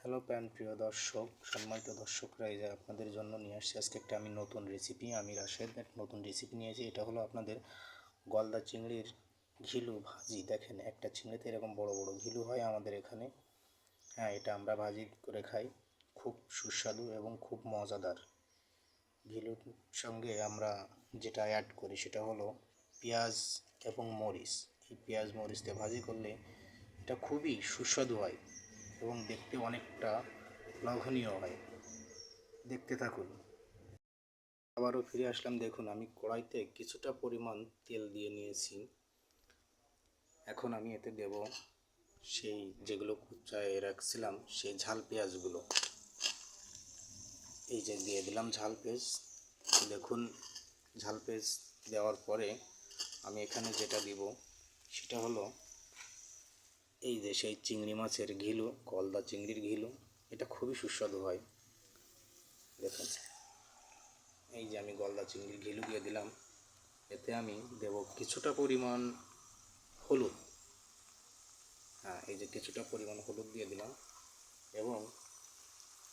Hello pan প্রিয় দর্শক, সম্মানিত দর্শকরা, এই যে আপনাদের জন্য নিয়ে আসছি আজকে একটা আমি নতুন রেসিপি আমি রাশেদ একটা নতুন রেসিপি নিয়েছি। এটা হলো আপনাদের গলদা চিংড়ির ঘিলু ভাজি। দেখেন, একটা চিংড়িতে এরকম বড় বড় ঘিলু হয় আমাদের এখানে। হ্যাঁ এটা আমরা ভাজি করে খাই। খুব সুস্বাদু এবং খুব মজাদার। ঘিলুর সঙ্গে আমরা যেটা অ্যাড করি সেটা হলো পেঁয়াজ এবং মরিচ। এই পেঁয়াজ মরিচ দিয়ে ভাজি করলে এটা খুবই সুস্বাদু হয়। এবং দেখতে অনেকটা লঘনীয় হয়। দেখতে থাকুন। আবারও ফিরে আসলাম, দেখুন আমি কড়াইতে কিছুটা পরিমাণ তেল দিয়ে নিয়েছি। এখন আমি এতে দেব সেই যেগুলো কুচায় রাখছিলাম, সেই ঝাল পেঁয়াজগুলো। এই যে দিয়ে দিলাম ঝাল পেঁয়াজ। দেখুন, ঝাল পেঁয়াজ দেওয়ার পরে আমি এখানে যেটা দিব সেটা হলো এই যে সেই চিংড়ি মাছের ঘিলু, কলদা চিংড়ির ঘিলু, এটা খুবই সুস্বাদু হয়। দেখুন, এই যে আমি গলদা চিংড়ির ঘিলু দিয়ে দিলাম। এতে আমি দেব কিছুটা পরিমাণ হলুদ। হ্যাঁ এই যে কিছুটা পরিমাণ হলুদ দিয়ে দিলাম এবং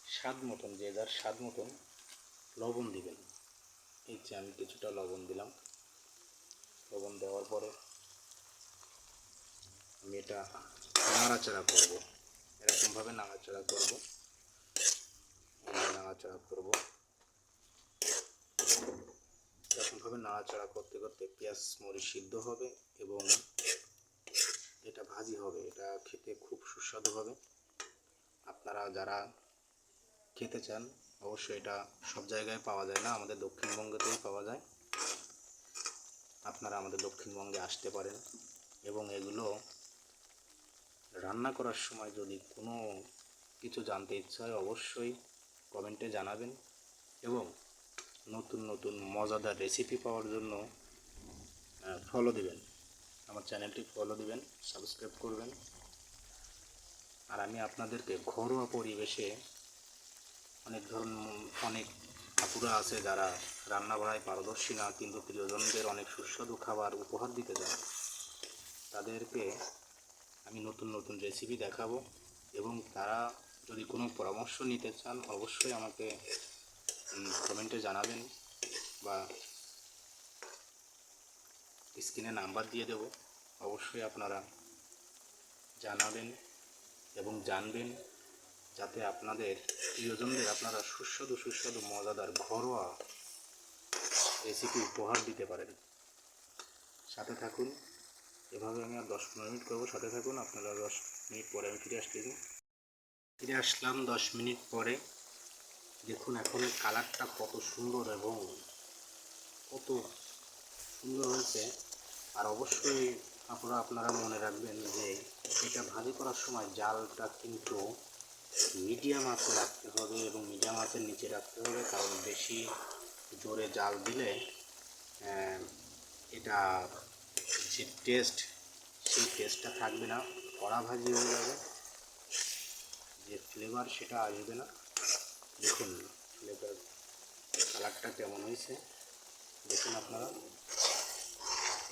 স্বাদ মতন, যে যার স্বাদ মতন লবণ দিবেন। এই যে আমি কিছুটা লবণ দিলাম। লবণ দেওয়ার পরে আমি এটা নাড়াচাড়া করব। এরকমভাবে নাড়াচাড়া করব। নাড়াচাড়া করব। এরকমভাবে নাড়াচাড়া করতে করতে পেঁয়াজ মরিচ সিদ্ধ হবে এবং এটা ভাজি হবে। এটা খেতে খুব সুস্বাদু হবে। আপনারা যারা খেতে চান, অবশ্যই এটা সব জায়গায় পাওয়া যায় না। আমাদের দক্ষিণবঙ্গতেই পাওয়া যায়। আপনারা আমাদের দক্ষিণবঙ্গে আসতে পারেন এবং এগুলো রান্না করার সময় যদি কোনো কিছু জানতে ইচ্ছা হয়, অবশ্যই কমেন্টে জানাবেন এবং নতুন নতুন মজাদার রেসিপি পাওয়ার জন্য ফলো দিবেন। আমার চ্যানেলটি ফলো দিবেন সাবস্ক্রাইব করবেন। আর আমি আপনাদেরকে ঘরোয়া পরিবেশে অনেক ধরন, অনেক ঠাকুরা আছে যারা রান্না বাড়ায় পারদর্শী না, কিন্তু প্রিয়জনদের অনেক সুস্বাদু খাবার উপহার দিতে চায়। তাদেরকে আমি নতুন নতুন রেসিপি দেখাবো এবং তারা যদি কোনো পরামর্শ নিতে চান, অবশ্যই আমাকে কমেন্টে জানাবেন বা স্ক্রিনে নাম্বার দিয়ে দেব। অবশ্যই আপনারা জানাবেন এবং জানবেন যাতে আপনাদের প্রিয়জনদের আপনারা সুস্বাদু সুস্বাদু, মজাদার ঘরোয়া রেসিপি উপহার দিতে পারেন। সাথে থাকুন। এভাবে আমি আর দশ পনেরো মিনিট করব। সাথে থাকুন, আপনারা দশ মিনিট পরে আমি ফিরে আসতে আসতেছি ফিরে আসলাম দশ মিনিট পরে। দেখুন এখন কালারটা কত সুন্দর এবং কত সুন্দর হয়েছে। আর অবশ্যই আপনারা আপনারা মনে রাখবেন যে এটা ভাজি করার সময় জালটা কিন্তু মিডিয়াম আঁচে রাখতে হবে এবং মিডিয়াম আঁচের নিচে রাখতে হবে, কারণ বেশি জোরে জাল দিলে এটা যে টেস্ট সেই টেস্টটা থাকবে না, কড়া ভাজি হয়ে যাবে। যে ফ্লেভার সেটা আসবে না। দেখুন ফ্লেভার কালারটা কেমন হয়েছে, দেখুন আপনারা।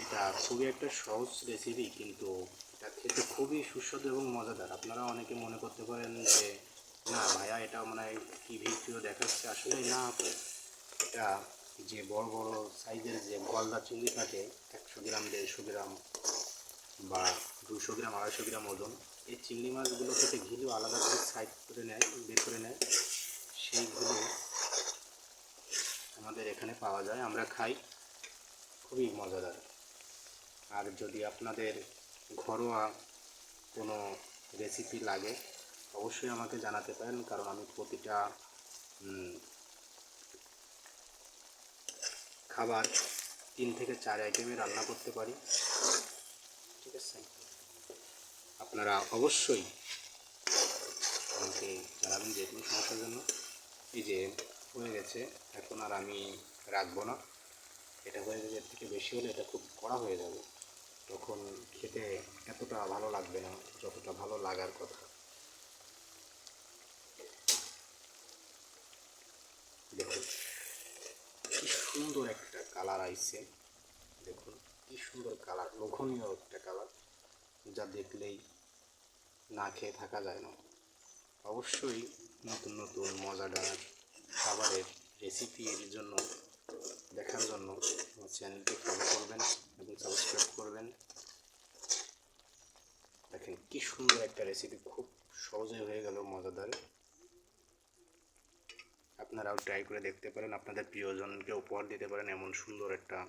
এটা খুবই একটা সহজ রেসিপি কিন্তু এটা খেতে খুবই সুস্বাদু এবং মজাদার। আপনারা অনেকে মনে করতে পারেন যে, না ভাইয়া, এটা মানে কি ভিডিও দেখাচ্ছে। আসলে না এটা যে বড় বড় সাইজের যে গলদা চিংড়ি থাকে, একশো গ্রাম, দেড়শো গ্রাম বা দুশো গ্রাম, আড়াইশো গ্রাম ওজন, এই চিংড়ি মাছগুলো থেকে ঘিলু আলাদা করে সাইড করে নেয়, বের করে নেয়। সেইগুলো আমাদের এখানে পাওয়া যায়, আমরা খাই, খুবই মজাদার। আর যদি আপনাদের ঘরোয়া কোনো রেসিপি লাগে, অবশ্যই আমাকে জানাতে পারেন, কারণ আমি প্রতিটা খাবার তিন থেকে চার আইটেমে রান্না করতে পারি। ঠিক আছে? আপনারা অবশ্যই আমাকে জানাবেন যে কোনো সমস্যার জন্য। এই যে হয়ে গেছে, এখন আর আমি রাখব না। এটা হয়ে গেছে, এর থেকে বেশি হলে এটা খুব কড়া হয়ে যাবে। তখন খেতে এতটা ভালো লাগবে না, যতটা ভালো লাগার কথা দেখুন কি সুন্দর একটা কালার আইছে। দেখুন, কি সুন্দর কালার লোভনীয় একটা কালার যা দেখলেই না খেয়ে থাকা যায় না। অবশ্যই নতুন নতুন মজাদার খাবারের রেসিপির জন্য, দেখার জন্য আমার চ্যানেলটি ফলো করবেন এবং সাবস্ক্রাইব করবেন। দেখেন, কি সুন্দর একটা রেসিপি খুব সহজে হয়ে গেল মজাদার। আপনারাও ট্রাই করে দেখতে পারেন, আপনাদের প্রিয়জনকে উপহার দিতে পারেন এমন সুন্দর একটা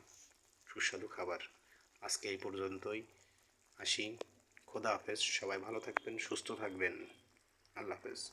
সুস্বাদু খাবার। আজকে এই পর্যন্তই আসি। খোদা হাফেজ, সবাই ভালো থাকবেন, সুস্থ থাকবেন। আল্লাহ হাফেজ।